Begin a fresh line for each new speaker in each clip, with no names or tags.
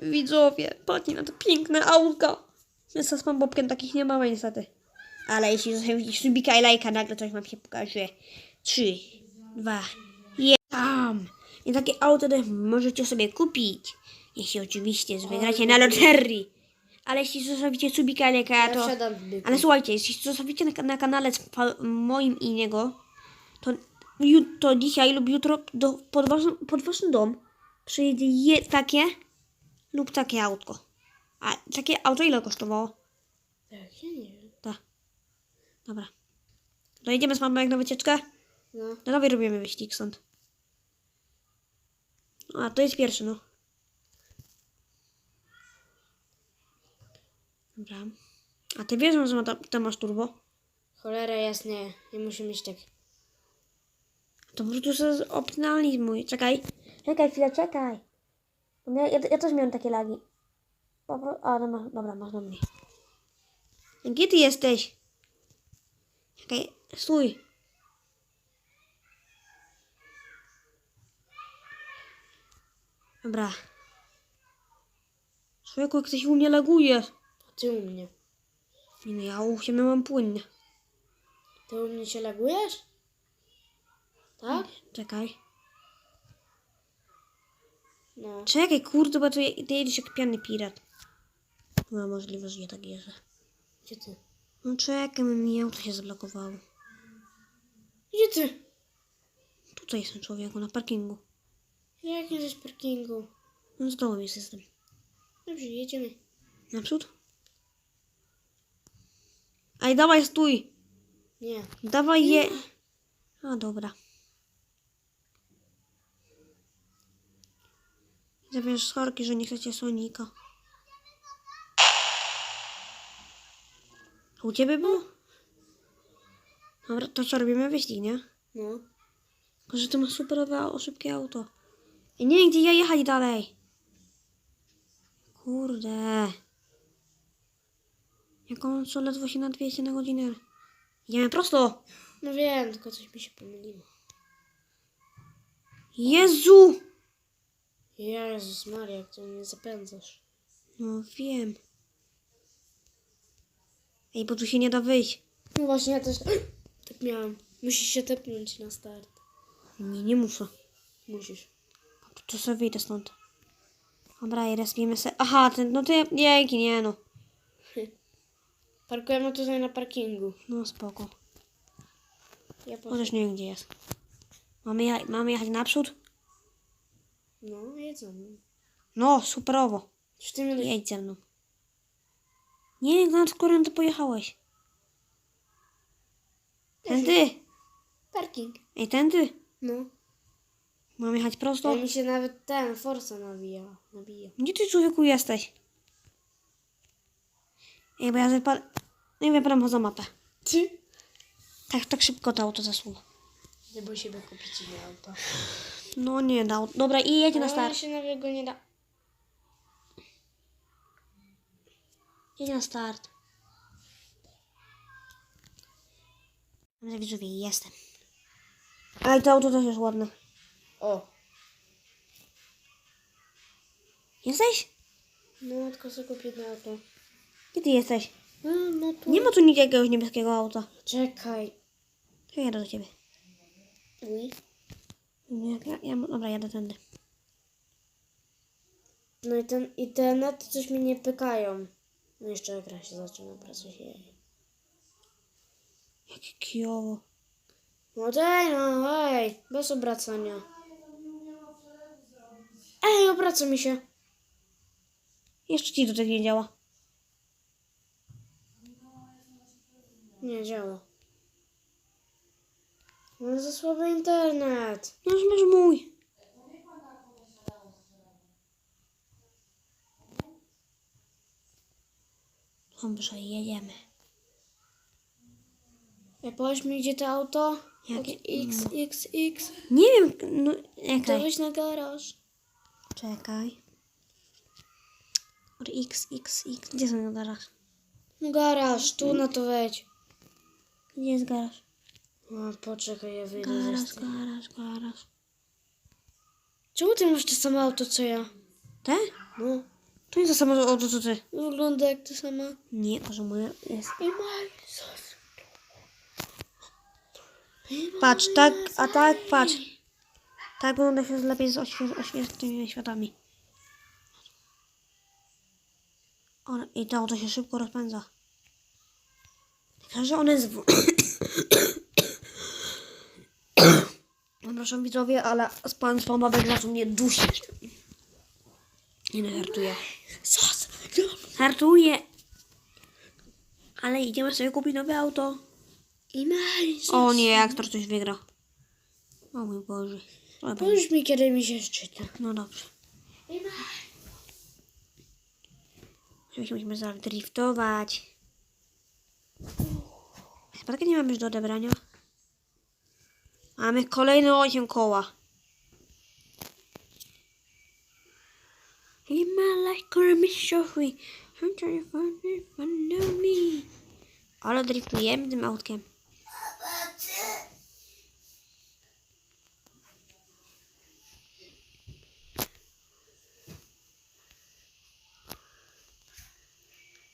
Widzowie, patrzcie na to piękne autka. Z mam Bobkiem takich nie mamy niestety. Ale jeśli zostawicie subika i lajka, nagle coś wam się pokaże. Trzy, dwa, jeden. I takie auto też możecie sobie kupić. Jeśli oczywiście wygracie na loterii. Ale jeśli zostawicie subika i lajka, to... Ale słuchajcie, jeśli zostawicie na, na kanale moim i niego, to, to dzisiaj lub jutro do, pod, waszym, pod waszym dom przyjedzie je, takie lub takie autko. A takie auto ile kosztowało?
Tak, ja nie wiem.
Tak. Dobra. To jedziemy z mamą jak na wycieczkę?
No.
No dawaj robimy wyścig stąd. A, to jest pierwszy, no. Dobra. A ty wiesz, że ma ta, ta masz turbo?
Cholera jasnie. Nie muszę mieć tak.
To po prostu sobie optymalizmuj. Czekaj. Czekaj chwilę, czekaj. Ja, ja, ja też miałem takie lagi. A, no, masz- dobra, masz do mnie. Gdzie ty jesteś? Czekaj, stój. Dobra. Człowieku, jak coś u mnie laguje.
A ty u mnie.
Nie no, ja u siebie mam płynnie.
Ty u mnie się lagujesz? Tak?
Czekaj.
No.
Czekaj, kurde, bo ty jedziesz jak piany pirat. No, możliwe, że ja tak jeżdżę.
Gdzie ty?
No czekaj, mi auto się zablokowało.
Gdzie ty?
Tutaj jestem człowieku, na parkingu.
Jak jesteś w parkingu?
No z domu jest jestem.
Dobrze, jedziemy.
Naprzód? Aj, dawaj, stój!
Nie.
Dawaj je... A, dobra. Zabierz schorki, że nie chcecie Sonika. A u ciebie było? Dobra, to co robimy? Wyścig, nie?
No.
Tylko, że ty masz superowe, szybkie auto. I nie wiem, gdzie ja jechać dalej. Kurde. Jak on co ledwo się na 200 na godzinę. Idziemy prosto.
No wiem, tylko coś mi się pomyliło.
Jezu!
Jezus Maria, jak ty mnie zapędzasz.
No wiem. Ej, bo tu się nie da wyjść.
No właśnie, ja też tak miałam. Musisz się tepnąć na start.
Nie, nie muszę.
Musisz.
To sobie wyjdę stąd. Dobra, i respimy se. Aha, ten, no ty, jejki, nie no.
Parkujemy tutaj na parkingu.
No spoko.
Ja.
Chociaż nie wiem, gdzie jest. Mamy, je, mamy jechać naprzód?
No, jedzemy.
No, superowo.
Czy ty mnie...
Jedź ze mną. Nie, na którym ty pojechałeś? Tędy.
Parking.
Ej, tędy.
No.
Mam jechać prosto?
To mi się nawet ten Forza nabija. nabija.
Gdzie ty człowieku jesteś? Ej, bo ja wypad... Nie wypadam poza mapę.
Ty?
Tak, tak szybko to auto zasuwa.
Nie bój siebie kupić inne auto.
No nie dał. Dobra, i jedź na
Ale
start.
się nawet go nie da.
Jedź na start. Dobra, widzowie, jestem. Ale to auto też jest ładne.
O.
Jesteś?
No, tylko sobie kupię jedno auto.
Gdzie ty jesteś?
No, no tu.
Nie ma tu jakiegoś niebieskiego auta.
Czekaj.
To jadę do ciebie.
Uj.
Nie, ja, ja, dobra, jadę tędy.
No i ten, i te nety coś mi nie pykają. No jeszcze ekran się zaczyna pracować.
Jakie kijowo.
No daj no, ej, bez obracania. Ej, obraca mi się.
Jeszcze ci to tak nie działa.
Nie działa. Mam za słaby internet.
No już masz mój. Dobrze, jedziemy.
Ej, powiedz mi, gdzie to auto?
Jakie-
X, X, X.
Nie wiem, no
To
czekaj.
weź na garaż.
Czekaj. Or X, X, X. Gdzie są garaż?
No garaż, tu na to wejdź.
Gdzie jest garaż?
O, poczekaj, ja wyjdę
Garaż, garaż, garaż.
Czemu ty masz to samo auto, co ja?
Te?
No.
To nie to samo auto, co ty.
Wygląda jak to samo.
Nie, to że moje jest.
I sos.
Patrz, tak, a tak, patrz. Tak wygląda się lepiej z oświe- oświetlonymi światami. One, I to auto się szybko rozpędza. Tylko, że one jest... W... Przepraszam widzowie, ale z pan Spamabek zaczął mnie dusić. Nie no, żartuję.
Sos.
Żartuję! Ale idziemy sobie kupić nowe auto.
I.
O nie, aktor coś wygra. O mój Boże.
Powiedz mi, kiedy mi się szczyta.
No dobrze.
I.
Oczywiście musimy zaraz driftować. Spadkę nie mamy już do odebrania. Mamy kolejne 8 koła. In my life, gonna free. I'm trying to find it, find me. Ale driftujemy tym autkiem.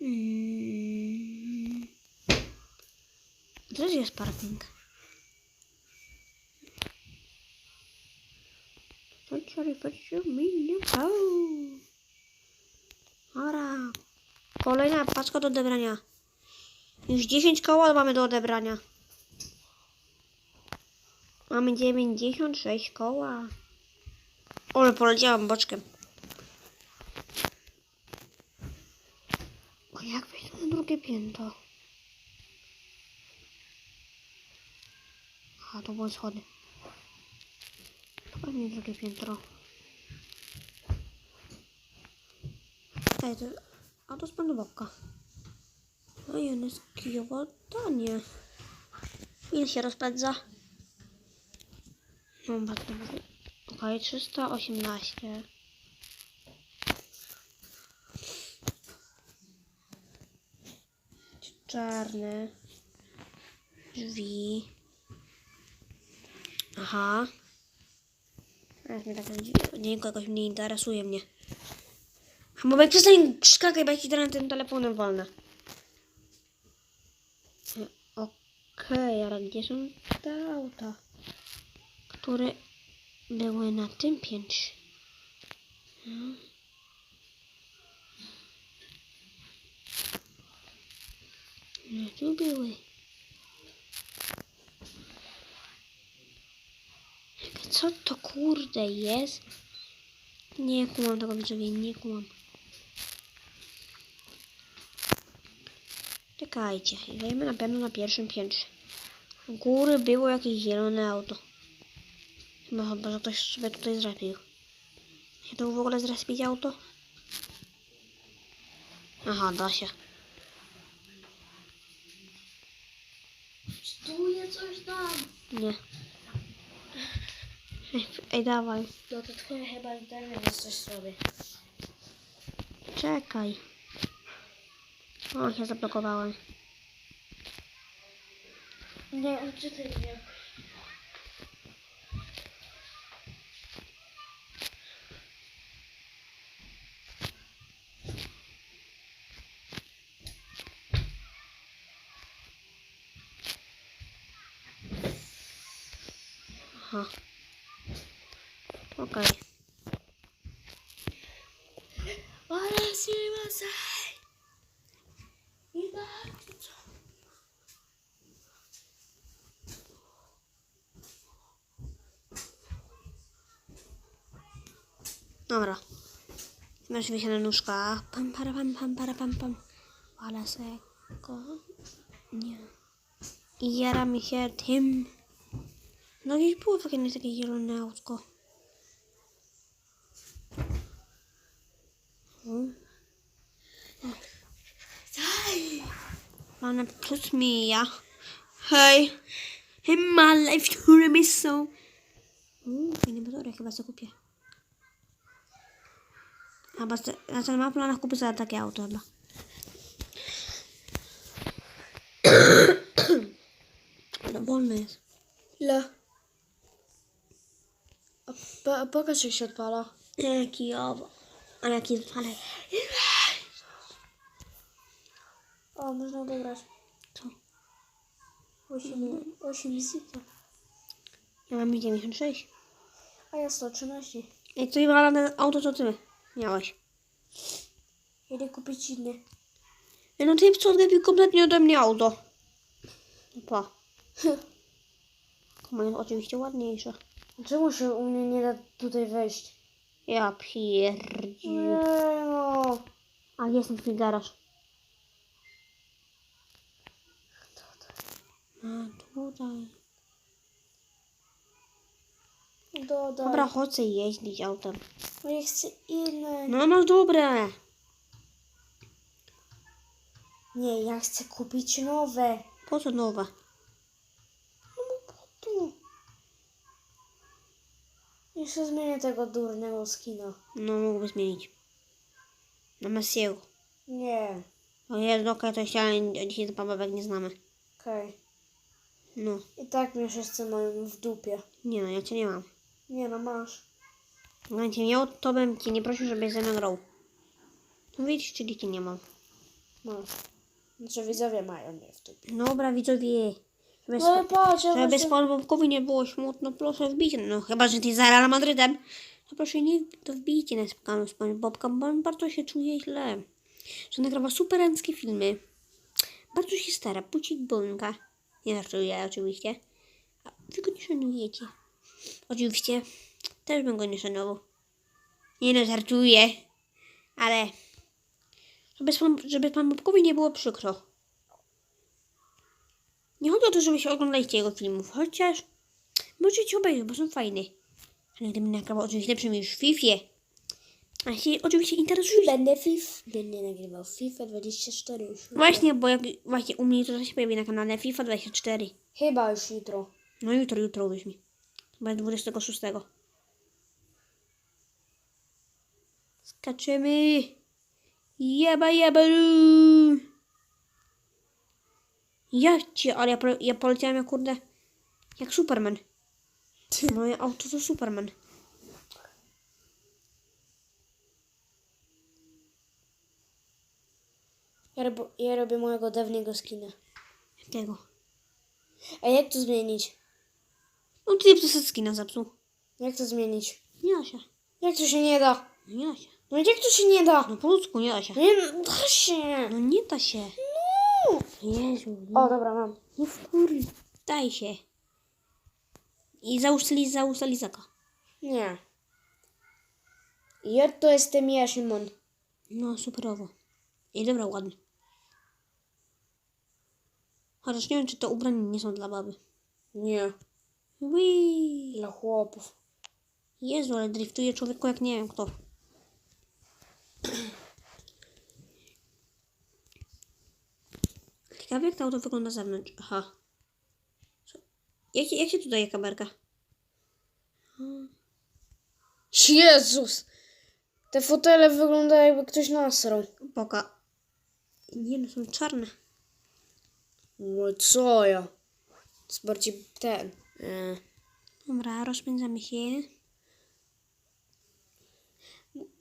Mm. Gdzie jest parking? Sorry, but you mean you go. Dobra. Kolejna paczka do odebrania. Już 10 koła mamy do odebrania. Mamy 96 koła. Ale poleciałam boczkiem. O, jak wejść na drugie piętro? A, to były schody. Pewnie drugie piętro. Ej, to... A to jest panowaka. No i on jest kijowo tanie. Ile się rozpędza? No, bardzo. Okej, 318. Czarne. Drzwi. Aha. Teraz mnie taka dźwięk jakoś nie interesuje mnie. Hamobek, przestań szkakaj, bo ja ci teraz tym telefonem wolne. Okej, ale gdzie są te auta, które były na tym piętrze? No. No tu były. Czekaj, Co to kurde jest? Nie kumam tego widzowie, nie kumam. Czekajcie, jesteśmy na pewno na pierwszym piętrze. U góry było jakieś zielone auto. Chyba, chyba że ktoś sobie tutaj zrespił. Się tu w ogóle zrespić auto? Aha, da się.
Stuje coś tam.
Nie. Ej, dawaj.
No to twoje chyba internet jest coś sobie.
Czekaj. O, się zablokowałem.
Nie, czytaj mnie.
Aha. Okej.
Ale siła zaj. I bardzo.
Dobra. Mi się na nóżka. Pam, para, pam, pam, para, pam, pam. Ale seko. Nie. I jara mi się tym. No gdzieś było takie, takie zielone autko. Mamy plus mija. Hej. Hej, ma life, które mi są. Uuu, fajne motory, chyba sobie kupię. Chyba se- na ten mam planach kupić sobie takie auto chyba. Ale wolne jest.
Ile? A, po, a pokaż jak się odpala.
Jaki owo. Ale jaki jest ale...
O, można odegrać.
Co?
8, 8 zita.
Ja mam 96.
A ja 113.
Ej, to chyba na auto, co ty miałeś.
Idę kupić inne.
Ej, no ty co odgapił kompletnie ode mnie auto. Pa. Moje oczywiście ładniejsze.
Czemu się u mnie nie da tutaj wejść?
Ja pierdził.
Nie no.
A jest ten twój garaż. A tutaj.
Dodaj.
Dobra, chodź sobie jeździć autem.
No ja chcę inne.
No masz dobre.
Nie, ja chcę kupić nowe.
Po co nowe?
Tu. Jeszcze zmienię tego durnego skina.
No mógłby zmienić. Na Messiego.
Nie.
O jest okej, to się dzisiaj ten babek nie znamy.
Okej.
No.
I tak mnie wszyscy mają w dupie.
Nie no, ja cię nie mam.
Nie no, masz.
Gdybym cię miał, to bym cię nie prosił, żebyś ze mną grał. No widzisz, czyli cię nie mam.
Masz. Znaczy widzowie mają mnie w dupie.
Dobra, widzowie. Żeby,
No ale patrz, ja
żeby
właśnie...
z Bobkowi nie było smutno, proszę wbijcie. No chyba, że ty za Real Madrytem. To proszę nie, to wbijcie na spotkaniu z Bobką, bo on bardzo się czuje źle. Że nagrywa superanckie filmy. Bardzo się stara, puci bonga. Nie żartuję oczywiście. A wy go nie szanujecie. Oczywiście. Też bym go nie szanował. Nie no, żartuję. Ale... Żeby, pan, żeby pan Bobkowi nie było przykro. Nie chodzi o to, żeby się oglądać jego filmów, chociaż możecie obejrzeć, bo są fajne. Ale gdybym nagrywał o czymś lepszym już w FIFA, a się oczywiście interesuje.
Będę FIF. Będę nagrywał FIFA 24 już. jutro.
Właśnie, bo jak właśnie u mnie to się pojawi na kanale FIFA 24.
Chyba już jutro.
No jutro, jutro weźmie. Chyba 26. Skaczymy. Jeba, jeba, lu. Ja cię, ale ja, pole- ja poleciałem jak kurde, jak Superman. Moje auto to Superman.
Ja, rob, ja robię mojego dawnego skina.
Jakiego?
A jak to zmienić?
No ty to skina zepsuł.
Jak to zmienić?
Nie da się.
Jak to się nie da?
Nie da się.
No jak to się nie da?
No po ludzku nie da się.
No nie da się.
No nie da się.
No.
Jezu.
O, dobra, mam.
No wkur... Daj się. I załóż załóż lizaka.
Nie. Ja to jestem ja, Szymon.
No superowo. I dobra, ładnie. Chociaż nie wiem, czy te ubrania nie są dla baby.
Nie.
Wii.
Dla chłopów.
Jezu, ale driftuje człowieku jak nie wiem kto. Ciekawe jak to auto wygląda z zewnątrz. Aha. Jak, się- jak się tu daje kamerka?
Jezus! Te fotele wyglądają jakby ktoś nasrał.
Boka. Nie no, są czarne.
No co ja? To jest bardziej ten. E.
Dobra, rozpędzamy się.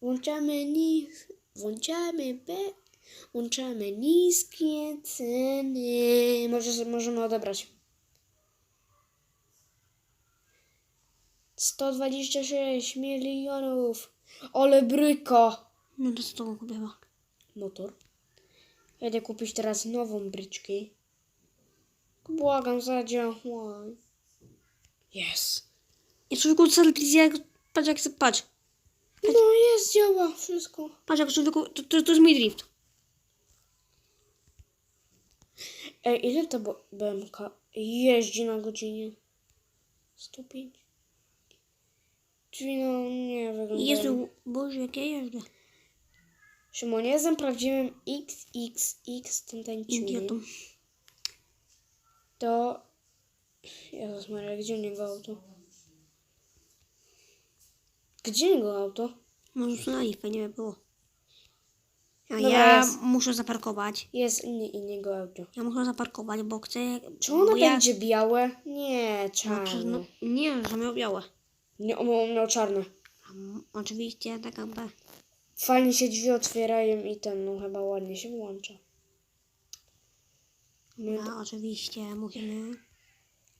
Włączamy nis... Włączamy B... Włączamy niskie ceny. Może, możemy odebrać. 126 milionów. Ale bryka.
No to co to kupiła?
Motor. Jedę kupić teraz nową bryczkę. Błagam, zadziałaj. Yes.
I człowieku, co jak patrz jak patrz.
No jest, działa wszystko.
Patrz jak człowieku, to, to, to jest mój drift.
Ej, ile to BMK jeździ na godzinie? 105. Czyli no nie wygląda.
Jezu, Boże, jak ja jeżdżę.
Szymon, jestem prawdziwym XXX tym tańczymy.
Idiotą.
To... Jezus Maria, gdzie u niego auto? Gdzie u niego auto?
Może usunęli, fajnie by było. A
Dobra,
ja
jest.
muszę zaparkować.
Jest inny, innego auto.
Ja muszę zaparkować, bo chcę...
Czy ono
bo ja...
będzie białe? Nie,
Znaczy,
czarne.
no, nie, że miał białe.
Nie, on on miał czarne.
A m- Oczywiście, tak jakby...
fajnie się drzwi otwierają i ten, no chyba ładnie się włącza. No,
No, oczywiście, musimy.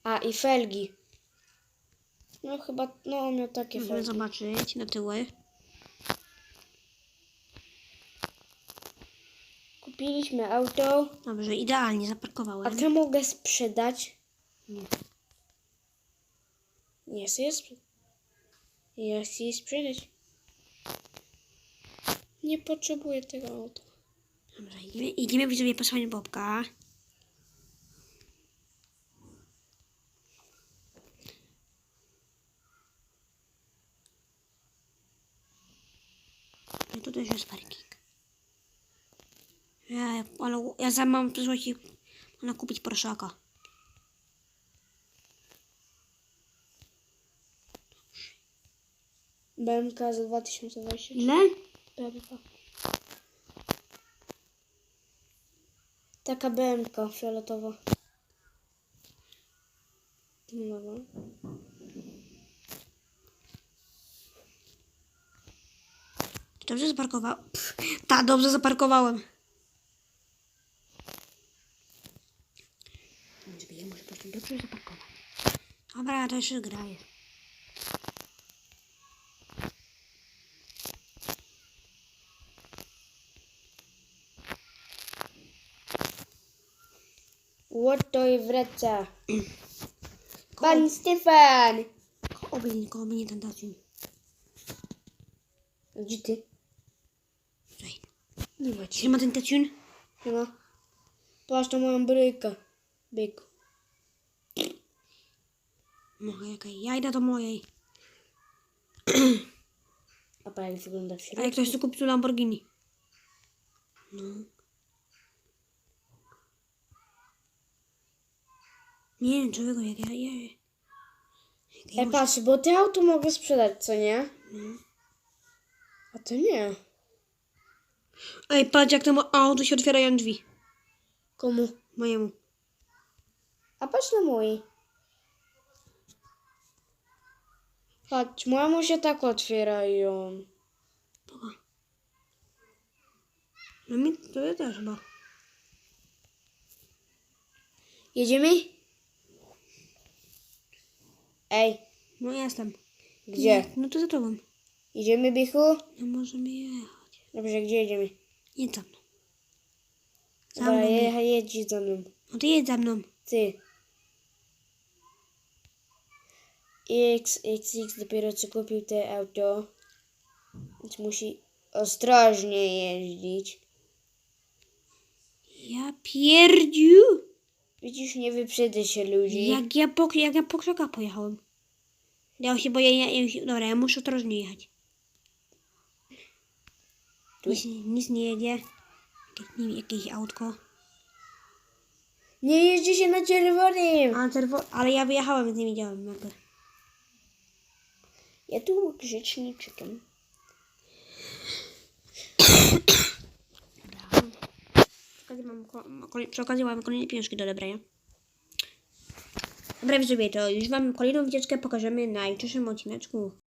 A i felgi. No chyba, no on miał takie
Musimy
felgi.
zobaczyć na tyły.
Kupiliśmy auto,
Dobrze, idealnie
a
zaparkowałem.
ty mogę sprzedać?
Nie.
Nie chcę je sprzedać. Ja chcę je sprzedać. Nie potrzebuję tego auta.
Dobrze, idziemy, idziemy widzowie posłanie Bobka. Tu też jest parking. Ja, ale ja za mam słuchajcie, można kupić Porszaka.
BMK za 2020.
Ile?
BMK. Taka BMK fioletowa. No, no.
Czy dobrze zaparkowałem? Tak, dobrze zaparkowałem. Po prostu dobrze zaparkować. Dobra, to jeszcze gra jest.
Łoto i wraca. Pan Stefan!
Oby nikogo by nie ten dacił.
Gdzie ty?
Tutaj.
Nie ma
ten daciun?
Nie ma. Patrz na moją bryjkę. Byk.
Mogę jakaś. Ja idę do mojej.
A jak wygląda w
A
środku?
jak ktoś tu kupi tu Lamborghini? No. Nie wiem, czego jak ja... ja... ja
Ej, patrz, bo ty auto mogę sprzedać, co nie?
No.
A ty nie.
Ej, patrz jak temu auto się otwierają drzwi.
Komu?
Mojemu.
A patrz na mój. Patrz, mojemu się tak otwierają.
Poka. No mi to ja też chyba.
Jedziemy? Ej,
No jestem.
gdzie?
No to za tobą.
Idziemy, Bichu?
No możemy jechać.
Dobrze, gdzie jedziemy?
Za mną. Za
Dobra,
mną.
je, jedź za mną.
No ty jedź za mną.
Ty. X, XX dopiero co kupił te auto. Więc musi ostrożnie jeździć.
Ja pierdziu.
Widzisz, nie wyprzedzę się ludzi.
Jak ja po, jak ja po krzakach pojechałem. Ja się boję, ja, ja się, dobra, ja muszę ostrożnie jechać.
Tu-
Nic, nic nie jedzie. Nie wiem, jakieś autko.
Nie jeździ się na czerwonym.
A, czerwo- ale ja wyjechałem, więc nie widziałem jakby.
Ja tu.
Przy okazji mam, przy okazji mamy kolejne pieniążki do odebrania. Dobra, widzowie, to już wam kolejną wycieczkę pokażemy na jutrzejszym odcineczku.